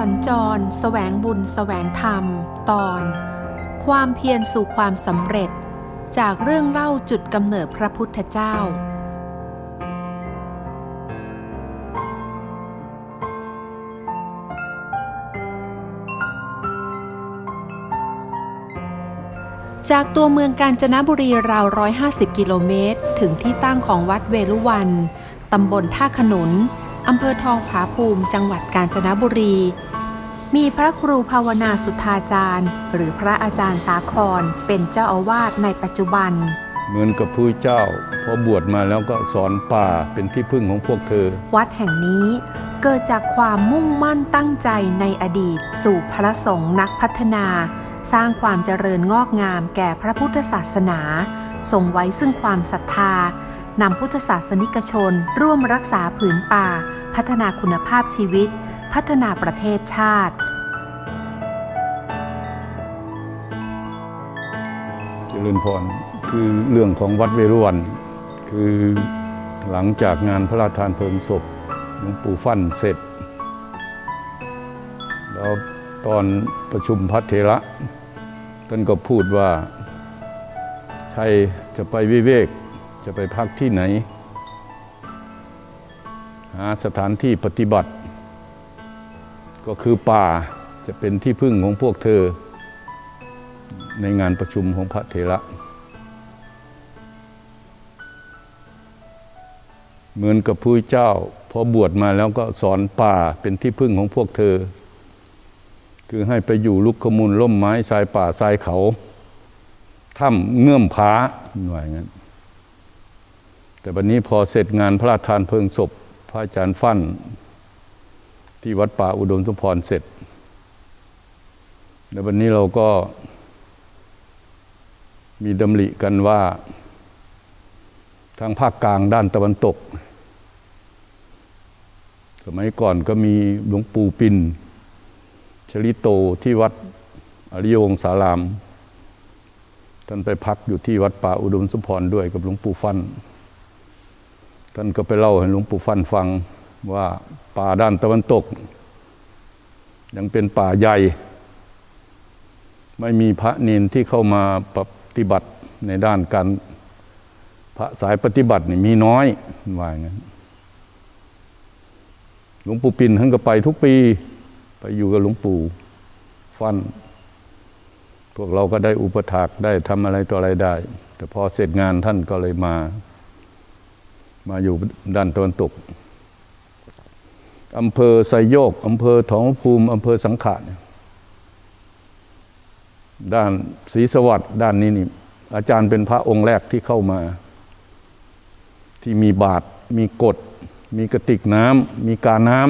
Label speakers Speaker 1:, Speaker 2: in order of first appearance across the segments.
Speaker 1: สัญจรแสวงบุญแสวงธรรม ตอน ความเพียรสู่ความสำเร็จ จากเรื่องเล่าจุดกำเนิดพระพุทธเจ้า จากตัวเมืองกาญจนบุรีราว 150 กิโลเมตร ถึงที่ตั้งของวัดเวลุวันตำบลท่าขนุนอำเภอทองผาภูมิ จังหวัดกาญจนบุรี มีพระครูภาวนาสุทธาจารย์ หรือพระอาจารย์สาครเป็นเจ้าอาวาสในปัจจุบัน
Speaker 2: เหมือนกับผู้เจ้าพอบวชมาแล้วก็สอนป่าเป็นที่พึ่งของพวกเธอ
Speaker 1: วัดแห่งนี้เกิดจากความมุ่งมั่นตั้งใจในอดีต สู่พระสงฆ์นักพัฒนา สร้างความเจริญงอกงามแก่พระพุทธศาสนาทรงไว้ซึ่งความศรัทธานำพุทธศาสนิกชน ร่วมรักษาผืนป่า พัฒนาคุณภาพชีวิต พัฒนาประเทศชาติ
Speaker 2: เจริญพรคือเรื่องของวัดเวรุวัน คือหลังจากงานพระราชทานเพลิงศพหลวงปู่ฟั่นเสร็จ แล้วตอนประชุมพระเถระท่านก็พูดว่า ใครจะไปวิเวกจะไปพักที่ไหน หาสถานที่ปฏิบัติ ก็คือป่าจะเป็นที่พึ่งของพวกเธอ ในงานประชุมของพระเถระ เหมือนกับผู้เจ้าพอบวชมาแล้วก็สอนป่าเป็นที่พึ่งของพวกเธอ คือให้ไปอยู่ลุกขมูลล่มไม้ชายป่าชายเขาถ้ำเงื่อมผาหน่อยงั้น แต่วันนี้พอเสร็จงานพระราชทานเพลิงศพพระอาจารย์ฟั่น ที่วัดป่าอุดมสมพรเสร็จในวันนี้เราก็มีดำริกันว่าทางภาคกลางด้านตะวันตก สมัยก่อนก็มีหลวงปู่ปินชลิโตที่วัดอริยงสาราม ท่านไปพักอยู่ที่วัดป่าอุดมสุพรด้วยกับหลวงปู่ฟัน ท่านก็ไปเล่าให้หลวงปู่ฟันฟัง ว่าป่าด้านตะวันตก ยังเป็นป่าใหญ่ ไม่มีพระเนนที่เข้ามาปฏิบัติในด้านการพระสายปฏิบัตินี่มีน้อยว่าอย่างนั้นหลวงปู่ปินท่านก็ไปทุกปี ไปอยู่กับหลวงปู่ฟันพวกเราก็ได้อุปถากได้ทำอะไรต่ออะไรได้ แต่พอเสร็จงานท่านก็เลยมา มาอยู่ด้านตะวันตก อำเภอไซโยกอำเภอทองภูมิอำเภอสังขารด้านศรีสวัสดิ์ด้านนี้นี่อาจารย์เป็นพระองค์แรกที่เข้ามา ที่มีบาทมีกฎมีกระติกน้ำมีกาน้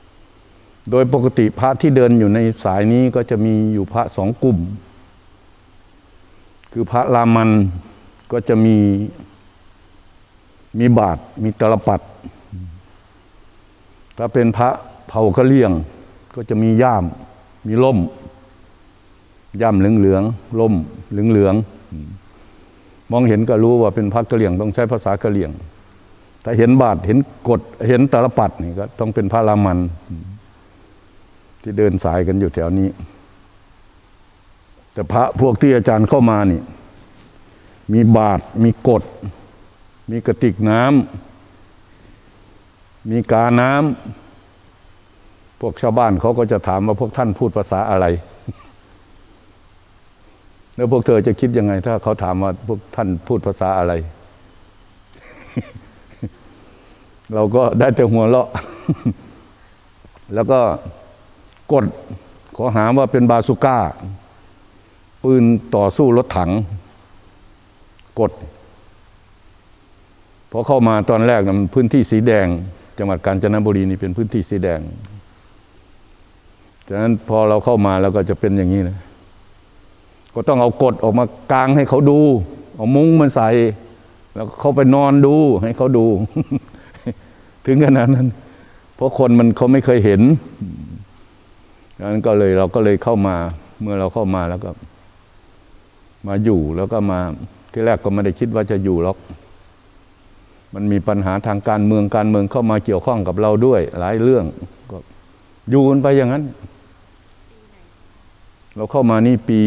Speaker 2: ำโดยปกติพระที่เดินอยู่ในสายนี้ก็จะมีอยู่พระสองกลุ่ม คือพระรามันก็จะมีมีบาทมีตลปัด ถ้าเป็นพระเผากระเลี่ยง ก็จะมีย่าม มีล่ม ย่ามเหลืองเหลืองล่มเหลืองเหลืองมองเห็นก็รู้ว่าเป็นพระกะเหลี่ยง ต้องใช้ภาษากะเหลี่ยง ถ้าเห็นบาทเห็นกฎเห็นตาลปัดนี่ก็ต้องเป็นพระรามัน ที่เดินสายกันอยู่แถวนี้ แต่พระพวกที่อาจารย์เข้ามานี่ มีบาทมีกฎมีกระติกน้ำ มีกาน้ำพวกชาวบ้านเขาก็จะถามว่าพวกท่านพูดภาษาอะไร แล้วพวกเธอจะคิดยังไง ถ้าเขาถามว่าพวกท่านพูดภาษาอะไร เราก็ได้แต่หัวเราะ แล้วก็กดขอหาว่าเป็นบาสุก้า ปืนต่อสู้รถถัง กดพอเข้ามาตอนแรกนะมันพื้นที่สีแดง จังหวัดกาญจนบุรีนี่เป็นพื้นที่สีแดงจากนั้นพอเราเข้ามาแล้วก็จะเป็นอย่างนี้นะ ก็ต้องเอากดออกมากลางให้เขาดู เอามุ้งมันใส่ แล้วเขาไปนอนดูให้เขาดู ถึงขนาดนั้น เพราะคนมันเขาไม่เคยเห็นดังนั้นก็เลยเราก็เลยเข้ามา เมื่อเราเข้ามาแล้วก็ มาอยู่แล้วก็มาที่แรกก็ไม่ได้คิดว่าจะอยู่หรอก มันมีปัญหาทางการเมืองการเมืองเข้ามาเกี่ยวข้องกับเราด้วย หลายเรื่องก็อยู่กันไปอย่างนั้น เราเข้ามานี่ปี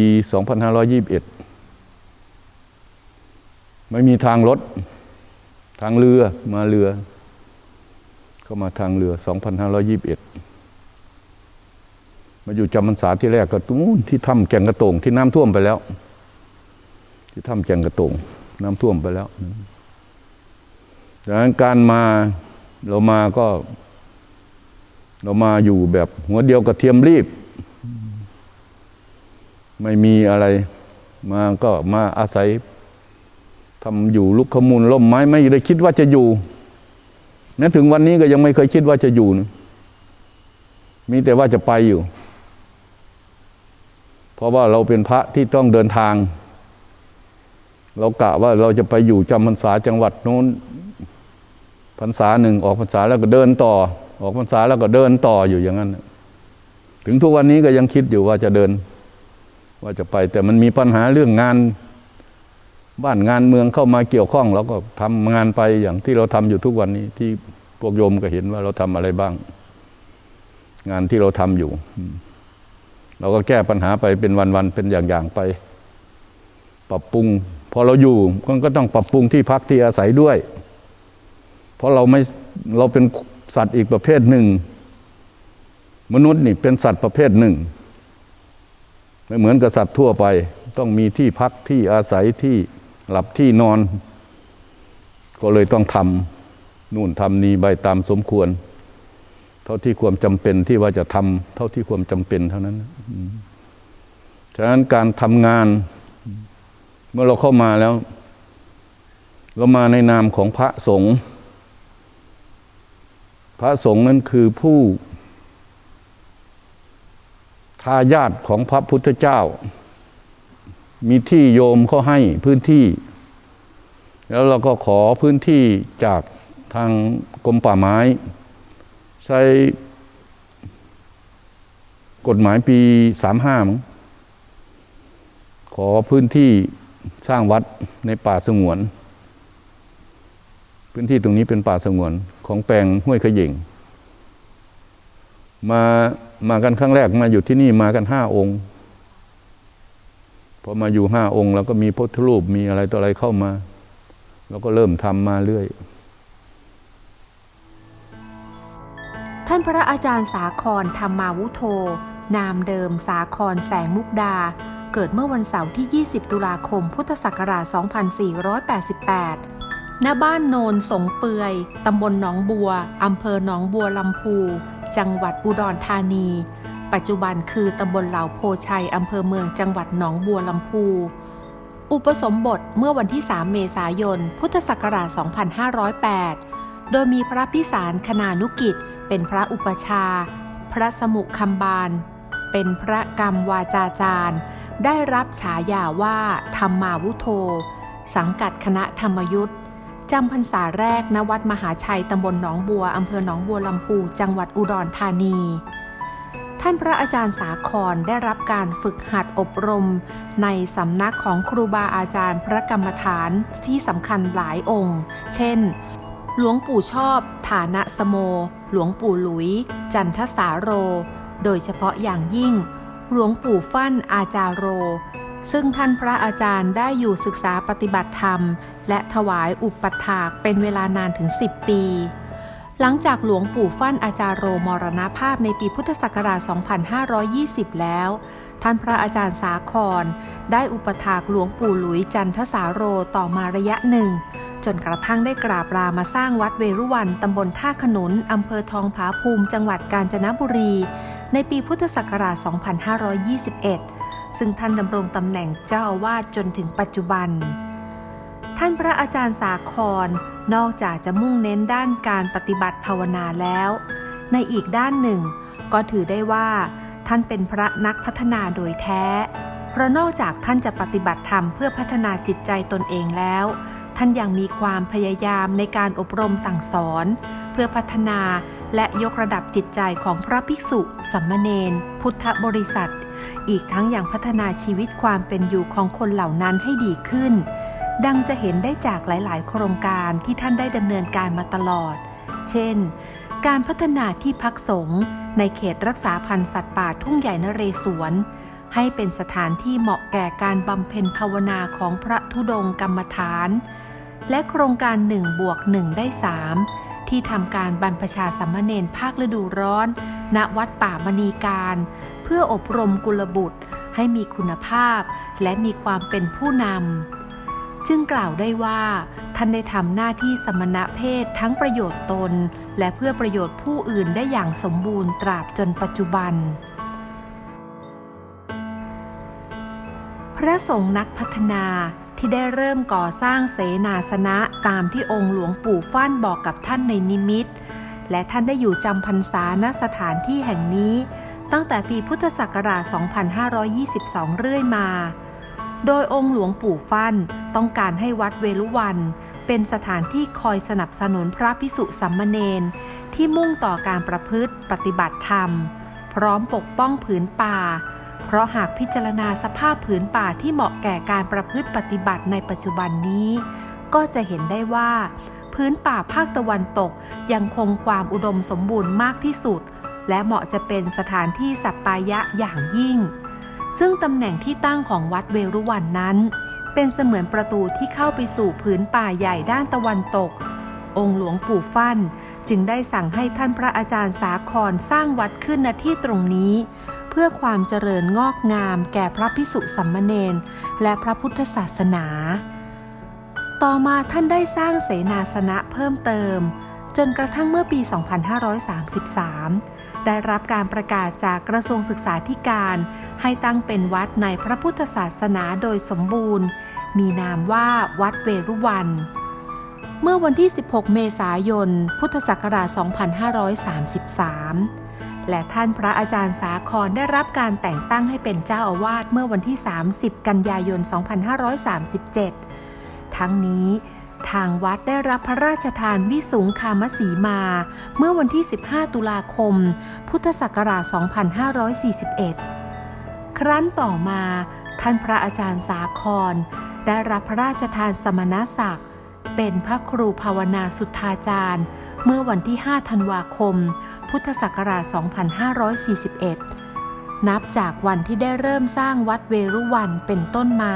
Speaker 2: 2521 ไม่มีทางรถ ทางเรือมาเรือ เข้ามาทางเรือ 2521 มาอยู่จำพรรษาที่แรกก็ตรงนู้นที่ถ้ำแก่งกระตงที่น้ำท่วมไปแล้ว ที่ถ้ำแก่งกระตงน้ำท่วมไปแล้ว ดังนั้นการมาเรามาก็ เรามาอยู่แบบหัวเดียวกระเทียมรีบ ไม่มีอะไร มาก็มาอาศัยทำอยู่ลุกขมูลล่มไม้ไม่ได้คิดว่าจะอยู่แม้ถึงวันนี้ก็ยังไม่เคยคิดว่าจะอยู่นะมีแต่ว่าจะไปอยู่ เพราะว่าเราเป็นพระที่ต้องเดินทาง เรากะว่าเราจะไปอยู่จำพรรษาจังหวัดโน้น พรรษาหนึ่งออกพรรษาแล้วก็เดินต่อ ออกพรรษาแล้วก็เดินต่ออยู่อย่างนั้น ถึงทุกวันนี้ก็ยังคิดอยู่ว่าจะเดิน ว่าจะไป แต่มันมีปัญหาเรื่องงาน บ้านงานเมืองเข้ามาเกี่ยวข้องเราก็ทำงานไปอย่างที่เราทำอยู่ทุกวันนี้ที่พวกโยมก็เห็นว่าเราทำอะไรบ้าง งานที่เราทำอยู่ เราก็แก้ปัญหาไปเป็นวันๆเป็นอย่างๆไป ปรับปรุงพอเราอยู่ก็ต้องปรับปรุงที่พักที่อาศัยด้วย เพราะเราไม่เราเป็นสัตว์อีกประเภทหนึ่ง มนุษย์นี่เป็นสัตว์ประเภทหนึ่ง ไม่เหมือนกับสัตว์ทั่วไป ต้องมีที่พักที่อาศัยที่หลับที่นอน ก็เลยต้องทำนู่นทำนี้ใบตามสมควร เท่าที่ความจำเป็นที่ว่าจะทำเท่าที่ความจำเป็นเท่านั้นฉะนั้นการทำงานเมื่อเราเข้ามาแล้ว เรามาในนามของพระสงฆ์ พระสงฆ์นั้นคือผู้ทายาทของพระพุทธเจ้า มีที่โยมเขาให้พื้นที่ แล้วเราก็ขอพื้นที่จากทางกรมป่าไม้ ใช้กฎหมายปีสามห้าขอพื้นที่สร้างวัดในป่าสงวน พื้นที่ตรงนี้เป็นป่าสงวนของแปลงห้วยขยิงมามากันครั้งแรกมาอยู่ที่นี่มากันห้าองค์พอมาอยู่ห้าองค์แล้วก็มีพุทธรูปมีอะไรต่ออะไรเข้ามาแล้วก็เริ่มทำมาเรื่อย
Speaker 1: ท่านพระอาจารย์สาครธรรมาวุโธ นามเดิมสาครแสงมุกดา เกิดเมื่อวันเสาร์ที่ 20 ตุลาคม พุทธศักราช 2488 ณบ้านโนนสงเปือย ตำบลหนองบัว อำเภอหนองบัวลำพู จังหวัดอุดรธานี ปัจจุบันคือตำบลเหล่าโพชัย อำเภอเมืองจังหวัดหนองบัวลำพู อุปสมบทเมื่อวันที่ 3 เมษายน พุทธศักราช 2508 โดยมีพระพิสารคณานุกิจ เป็นพระอุปชา พระสมุคำบาล เป็นพระกรรมวาจาจารย์ ได้รับฉายาว่าธรรมาวุโธ สังกัดคณะธรรมยุทธ์ จำพรรษาแรกณวัดมหาชัยตำบลหนองบัวอำเภอหนองบัวลำพู จังหวัดอุดรธานี ท่านพระอาจารย์สาครได้รับการฝึกหัดอบรม ในสำนักของครูบาอาจารย์พระกรรมฐานที่สำคัญหลายองค์ เช่น หลวงปู่ชอบ ฐานะสโม หลวงปู่หลุย จันทสาโร โดยเฉพาะอย่างยิ่ง หลวงปู่ฟั่นอาจารโร ซึ่งท่านพระอาจารย์ได้อยู่ศึกษาปฏิบัติธรรม และถวายอุปถากเป็นเวลานานถึง 10 ปี หลังจากหลวงปู่ฟั่นอาจารโรมรณภาพในปีพุทธศักราช 2520 แล้ว ท่านพระอาจารย์สาคร ได้อุปถากหลวงปู่หลุยจันทสาโรต่อมาระยะหนึ่ง จนกระทั่งได้กราบลามาสร้างวัดเวรุวันตำบลท่าขนุนอำเภอทองผาภูมิ จังหวัดกาญจนบุรี ในปีพุทธศักราช 2521 ซึ่งท่านดำรงตำแหน่งเจ้าอาวาสจนถึงปัจจุบัน ท่านพระอาจารย์สาครนอกจากจะมุ่งเน้นด้านการปฏิบัติภาวนาแล้ว ในอีกด้านหนึ่ง ก็ถือได้ว่า ท่านเป็นพระนักพัฒนาโดยแท้ เพราะนอกจากท่านจะปฏิบัติธรรมเพื่อพัฒนาจิตใจตนเองแล้ว ท่านยังมีความพยายามในการอบรมสั่งสอน เพื่อพัฒนา และยกระดับจิตใจของพระภิกษุสัมมเนนพุทธบริษัท อีกทั้งอยังพัฒนาชีวิตความเป็นอยู่ของคนเหล่านั้นให้ดีขึ้น ดังจะเห็นได้จากหลาย ๆ โครงการที่ท่านได้ดำเนินการมาตลอด เช่น การพัฒนาที่พักสงฆ์ในเขตรักษาพันธุ์สัตว์ป่าทุ่งใหญ่นเรศวรให้เป็นสถานที่เหมาะแก่การบำเพ็ญภาวนาของพระธุดงกรรมฐาน และโครงการหนึ่งบวกหนึ่งได้สาม ที่ทำการบรรพชาสัมมเนนภาคฤดูร้อน ณวัดป่ามณีการ เพื่ออบรมกุลบุตรให้มีคุณภาพ และมีความเป็นผู้นำจึงกล่าวได้ว่า ท่านได้ทำหน้าที่สมณะเพศทั้งประโยชน์ตน และเพื่อประโยชน์ผู้อื่นได้อย่างสมบูรณ์ตราบจนปัจจุบัน พระสงฆ์นักพัฒนา ที่ได้เริ่มก่อสร้างเสนาสนะตามที่องค์หลวงปู่ฟั่นบอกกับท่านในนิมิต และท่านได้อยู่จำพรรษาณสถานที่แห่งนี้ ตั้งแต่ปีพุทธศักราช 2522 เรื่อยมา โดยองค์หลวงปู่ฟั่นต้องการให้วัดเวลุวันเป็นสถานที่คอยสนับสนุนพระพิสุสัมมเนนที่มุ่งต่อการประพฤติปฏิบัติธรรม พร้อมปกป้องผืนป่า เพราะหากพิจารณาสภาพผืนป่าที่เหมาะแก่การประพฤติปฏิบัติในปัจจุบันนี้ ก็จะเห็นได้ว่า พื้นป่าภาคตะวันตกยังคงความอุดมสมบูรณ์มากที่สุด และเหมาะจะเป็นสถานที่สัปปายะอย่างยิ่ง ซึ่งตำแหน่งที่ตั้งของวัดเวรุวันนั้น เป็นเสมือนประตูที่เข้าไปสู่ผืนป่าใหญ่ด้านตะวันตก องค์หลวงปู่ฟั่น จึงได้สั่งให้ท่านพระอาจารย์สาครสร้างวัดขึ้นณที่ตรงนี้ พื่อความเจริญงอกงามแก่พระพิสุสัมมเนนและพระพุทธศาสนา ต่อมาท่านได้สร้างเสนาสนะเพิ่มเติม จนกระทั่งเมื่อปี 2533 ได้รับการประกาศจากกระทรวงศึกษาธิการ ให้ตั้งเป็นวัดในพระพุทธศาสนาโดยสมบูรณ์ มีนามว่าวัดเวรุวันเมื่อวันที่ 16 เมษายน พุทธศักราช 2533 และท่านพระอาจารย์สาครได้รับการแต่งตั้งให้เป็นเจ้าอาวาสเมื่อวันที่ 30 กันยายน 2537 ทั้งนี้ทางวัดได้รับพระราชทานวิสุงคามสีมา เมื่อวันที่ 15 ตุลาคม พุทธศักราช 2541 ครั้นต่อมาท่านพระอาจารย์สาคร ได้รับพระราชทานสมณศักดิ์เป็นพระครูภาวนาสุทธาจารย์ เมื่อวันที่ 5 ธันวาคม พุทธศักราช 2541 นับจากวันที่ได้เริ่มสร้างวัดเวรุวันเป็นต้นมา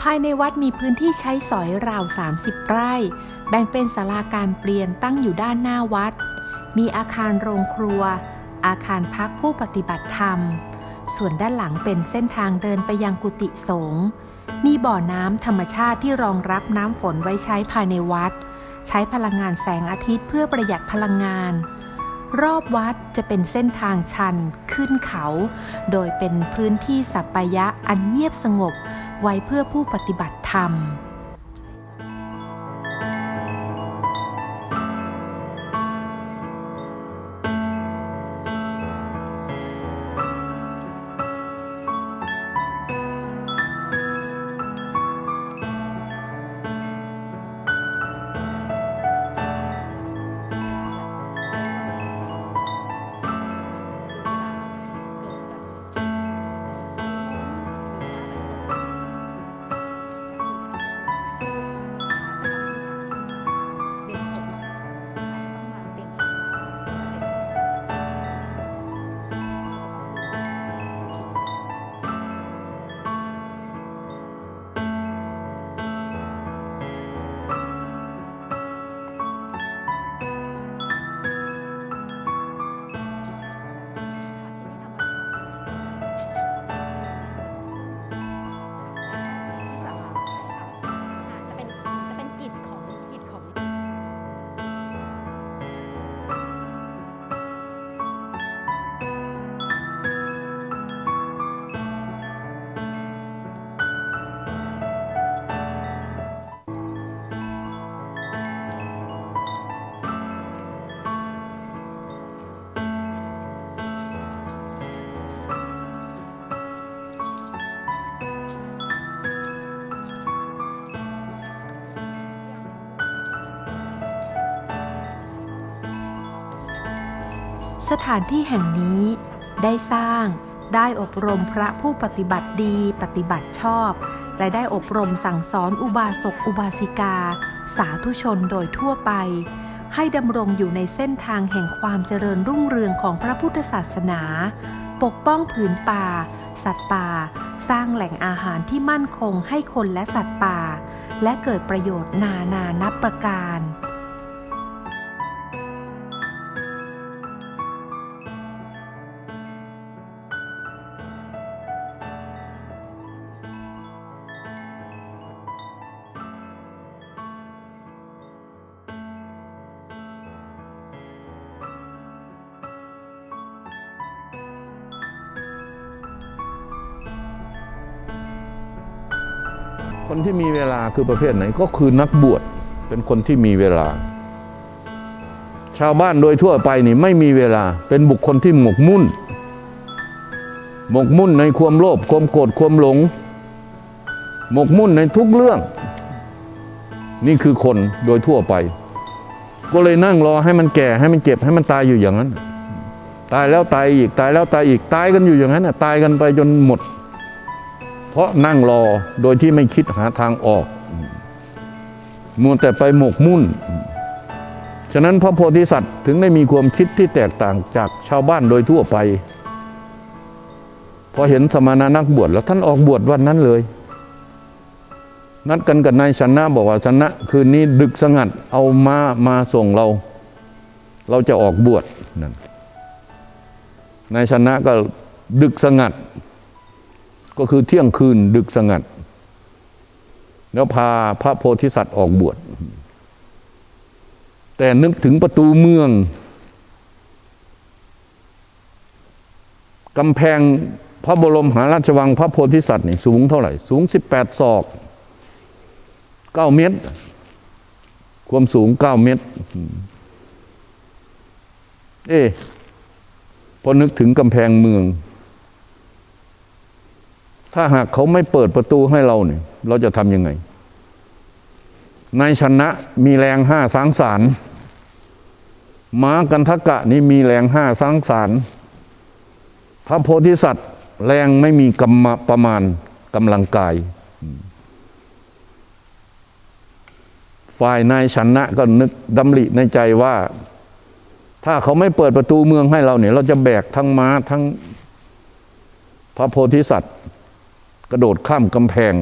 Speaker 1: ภายในวัดมีพื้นที่ใช้สอยราว 30 ไร่ แบ่งเป็นศาลาการเปลี่ยนตั้งอยู่ด้านหน้าวัด มีอาคารโรงครัว อาคารพักผู้ปฏิบัติธรรม ส่วนด้านหลังเป็นเส้นทางเดินไปยังกุฏิสงฆ์มีบ่อน้ำธรรมชาติที่รองรับน้ำฝนไว้ใช้ภายในวัด ใช้พลังงานแสงอาทิตย์เพื่อประหยัดพลังงาน รอบวัดจะเป็นเส้นทางชันขึ้นเขา โดยเป็นพื้นที่สัปปายะอันเงียบสงบไว้เพื่อผู้ปฏิบัติธรรม สถานที่แห่งนี้ได้สร้างได้อบรมพระผู้ปฏิบัติดีปฏิบัติชอบ และได้อบรมสั่งสอนอุบาสกอุบาสิกา สาธุชนโดยทั่วไป ให้ดำรงอยู่ในเส้นทางแห่งความเจริญรุ่งเรืองของพระพุทธศาสนา ปกป้องผืนป่า สัตว์ป่า สร้างแหล่งอาหารที่มั่นคงให้คนและสัตว์ป่า และเกิดประโยชน์นานานับประการ
Speaker 2: ที่มีเวลาคือประเภทไหนก็คือนักบวชเป็นคนที่มีเวลา ชาวบ้านโดยทั่วไปนี่ไม่มีเวลาเป็นบุคคลที่หมกมุ่น หมกมุ่นในความโลภความโกรธความหลง หมกมุ่นในทุกเรื่อง นี่คือคนโดยทั่วไป ก็เลยนั่งรอให้มันแก่ให้มันเจ็บให้มันตายอยู่อย่างนั้น ตายแล้วตายอีกตายแล้วตายอีกตายกันอยู่อย่างนั้นตายกันไปจนหมด เพราะนั่งรอโดยที่ไม่คิดหาทางออกมัวแต่ไปหมกมุ่น ฉะนั้นพระโพธิสัตว์ถึงได้มีความคิดที่แตกต่างจากชาวบ้านโดยทั่วไป พอเห็นสมณะนักบวชแล้วท่านออกบวชวันนั้นเลย นัดกันกับนายชนะบอกว่าชนะ คืนนี้ดึกสงัดเอามามาส่งเรา เราจะออกบวชนั่นนายชนะก็ดึกสงัด ก็คือเที่ยงคืนดึกสงัด แล้วพาพระโพธิสัตว์ออกบวช แต่นึกถึงประตูเมืองกำแพงพระบรมหาราชวังพระโพธิสัตว์นี่สูงเท่าไหร่ สูงสิบแปดศอกเก้าเมตร ความสูงเก้าเมตร เอ๊พอนึกถึงกำแพงเมือง ถ้าหากเขาไม่เปิดประตูให้เราเนี่ย เราจะทำยังไง นายชนะมีแรงห้าสังสารม้ากันทกะนี่มีแรงห้าสังสารพระโพธิสัตว์ แรงไม่มีกำมประมาณกำลังกาย ฝ่ายนายชนะก็นึกดำริในใจว่า ถ้าเขาไม่เปิดประตูเมืองให้เราเนี่ย เราจะแบกทั้งม้าทั้งพระโพธิสัตว์ กระโดดข้ามกำแพง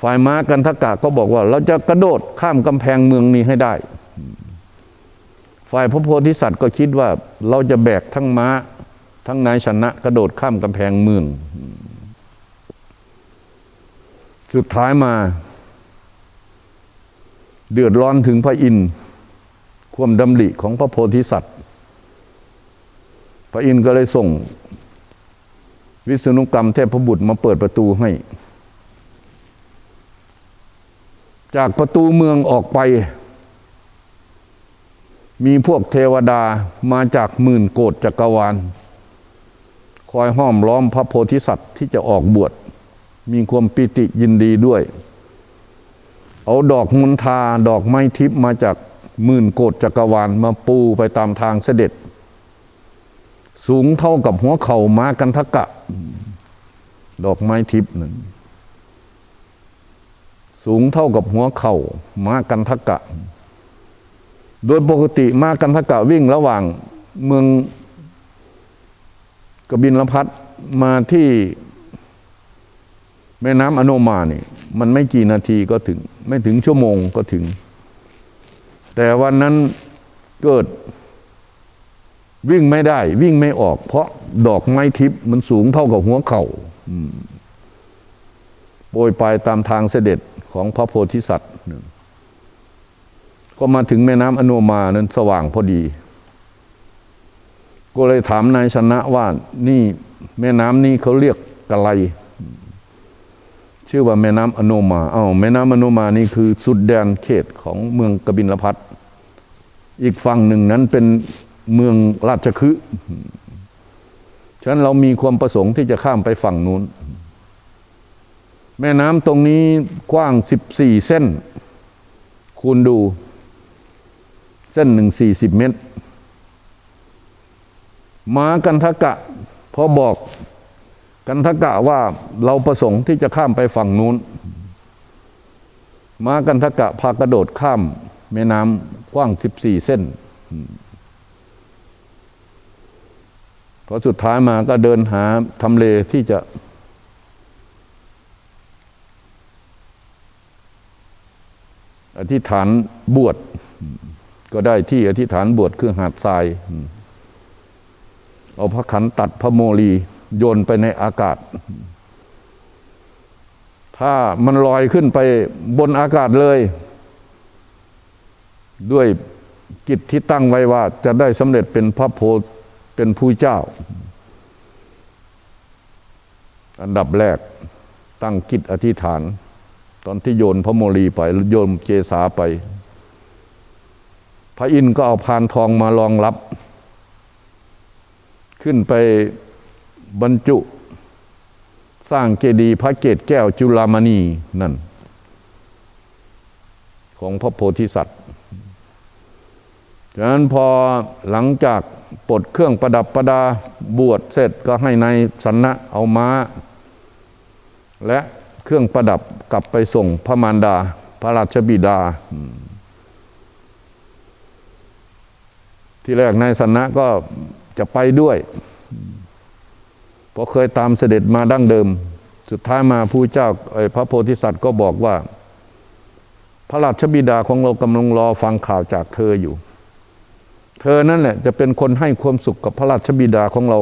Speaker 2: ฝ่ายม้ากันทกะก็บอกว่า เราจะกระโดดข้ามกำแพงเมืองนี้ให้ได้ ฝ่ายพระโพธิสัตว์ก็คิดว่า เราจะแบกทั้งม้า ทั้งนายชนะ กระโดดข้ามกำแพงเมือง สุดท้ายมา เดือดร้อนถึงพระอินทร์ความดำริของพระโพธิสัตว์ พระอินทร์ก็เลยส่ง วิษณุกรรมเทพบุตรมาเปิดประตูให้ จากประตูเมืองออกไป มีพวกเทวดามาจากหมื่นโกดจักรวาล คอยห้อมล้อมพระโพธิสัตว์ที่จะออกบวช มีความปิติยินดีด้วย เอาดอกมุนทาดอกไม้ทิพมาจากหมื่นโกดจักรวาลมาปูไปตามทางเสด็จ สูงเท่ากับหัวเข่ามากันทกะ ดอกไม้ทิพย์นั้นสูงเท่ากับหัวเข่ามากันทกะ โดยปกติมากันทกะวิ่งระหว่างเมืองกบินลพัทมาที่แม่น้ำอโนมานี่มันไม่กี่นาทีก็ถึง ไม่ถึงชั่วโมงก็ถึง แต่วันนั้นเกิด วิ่งไม่ได้ วิ่งไม่ออก เพราะดอกไม้ทิพย์มันสูงเท่ากับหัวเข่าโปรยไปตามทางเสด็จของพระโพธิสัตว์ก็มาถึงแม่น้ำอโนมานั้นสว่างพอดี ก็เลยถามนายชนะว่านี่แม่น้ำนี้เขาเรียกกะไลชื่อว่าแม่น้ำอโนมาเอ้าแม่น้ำอโนมานี่คือสุดแดนเขตของเมืองกบินลพัทอีกฝั่งหนึ่งนั้นเป็น เมืองราชคฤห์ฉะนั้นเรามีความประสงค์ที่จะข้ามไปฝั่งนู้น แม่น้ำตรงนี้กว้างสิบสี่เส้น คูณดู เส้นหนึ่งสี่สิบเมตร ม้ากันทกะพอบอกกันทกะว่าเราประสงค์ที่จะข้ามไปฝั่งนู้น ม้ากันทกะพากระโดดข้าม แม่น้ำกว้าง 14 เส้น พอสุดท้ายมาก็เดินหาทำเลที่จะ อธิษฐานบวชก็ได้ที่อธิษฐานบวชคือหาดทราย เอาพระขันตัดพระโมลี โยนไปในอากาศ ถ้ามันลอยขึ้นไปบนอากาศเลย ด้วยกิจที่ตั้งไว้ว่าจะได้สำเร็จเป็นพระโพธิ์ เป็นผู้เจ้า อันดับแรกตั้งกิจอธิษฐาน ตอนที่โยนพระโมลีไปโยนเจสาไป พระอินทร์ก็เอาพานทองมารองรับ ขึ้นไปบรรจุสร้างเจดีย์พระเกศแก้วจุลามณีนั่น ของพระโพธิสัตว์ ฉะนั้นพอหลังจาก ปลดเครื่องประดับประดาบวชเสร็จก็ให้ในายสันนะเอาม้า และเครื่องประดับกลับไปส่งพระมารดา พระราชบิดา ที่แรกนายสันนะก็จะไปด้วย เพราะเคยตามเสด็จมาดั้งเดิม สุดท้ายมาผู้เจ้าไอ้พระโพธิสัตว์ก็บอกว่า พระราชบิดาของเรากำลังรอฟังข่าวจากเธออยู่ เธอนั่นแหละจะเป็นคนให้ความสุขกับพระราชบิดาของเรา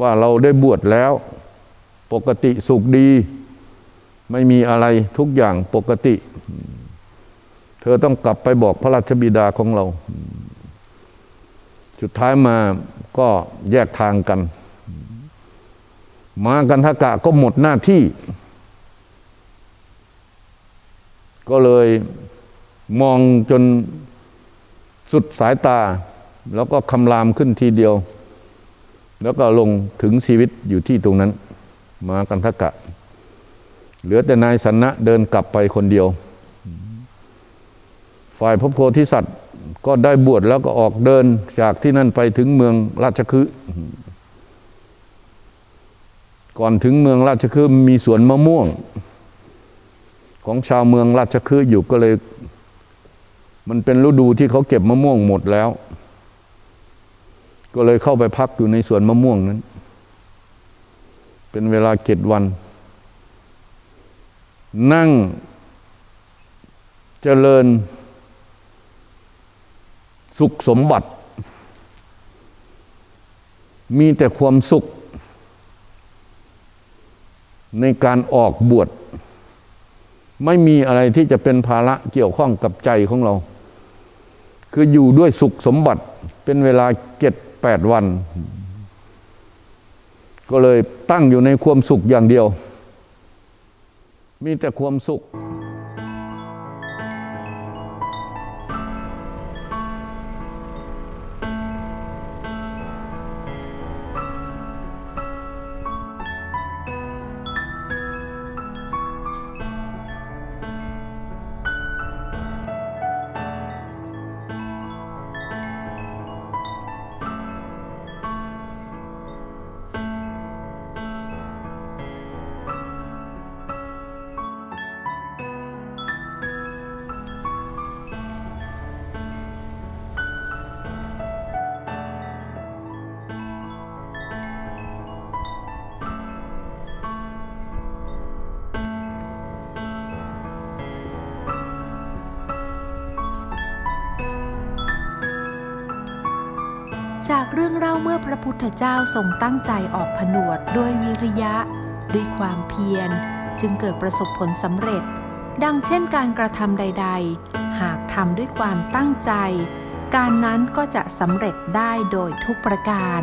Speaker 2: ว่าเราได้บวชแล้ว ปกติสุขดี ไม่มีอะไรทุกอย่างปกติ เธอต้องกลับไปบอกพระราชบิดาของเรา สุดท้ายมาก็แยกทางกัน มากันทกะก็หมดหน้าที่ ก็เลยมองจน สุดสายตา แล้วก็คำรามขึ้นทีเดียว แล้วก็ลงถึงชีวิตอยู่ที่ตรงนั้น มากันทกะ เหลือแต่นายสันนะเดินกลับไปคนเดียว ฝ่ายพระโพธิสัตว์ก็ได้บวชแล้วก็ออกเดินจากที่นั่นไปถึงเมืองราชคฤห์ก่อนถึงเมืองราชคฤห์มีสวนมะม่วง ของชาวเมืองราชคฤห์อยู่ก็เลย มันเป็นฤดูที่เขาเก็บมะม่วงหมดแล้ว ก็เลยเข้าไปพักอยู่ในสวนมะม่วงนั้น เป็นเวลาเจ็ดวัน นั่งเจริญ สุขสมบัติ มีแต่ความสุข ในการออกบวชไม่มีอะไรที่จะเป็นภาระเกี่ยวข้องกับใจของเรา คืออยู่ด้วยสุขสมบัติเป็นเวลาเจ็ดแปดวัน ก็เลยตั้งอยู่ในความสุขอย่างเดียว มีแต่ความสุข
Speaker 1: จากเรื่องเล่าเมื่อพระพุทธเจ้าทรงตั้งใจออกผนวดด้วยวิริยะ ด้วยความเพียร จึงเกิดประสบผลสำเร็จ ดังเช่นการกระทำใด ๆ หากทำด้วยความตั้งใจ การนั้นก็จะสำเร็จได้โดยทุกประการ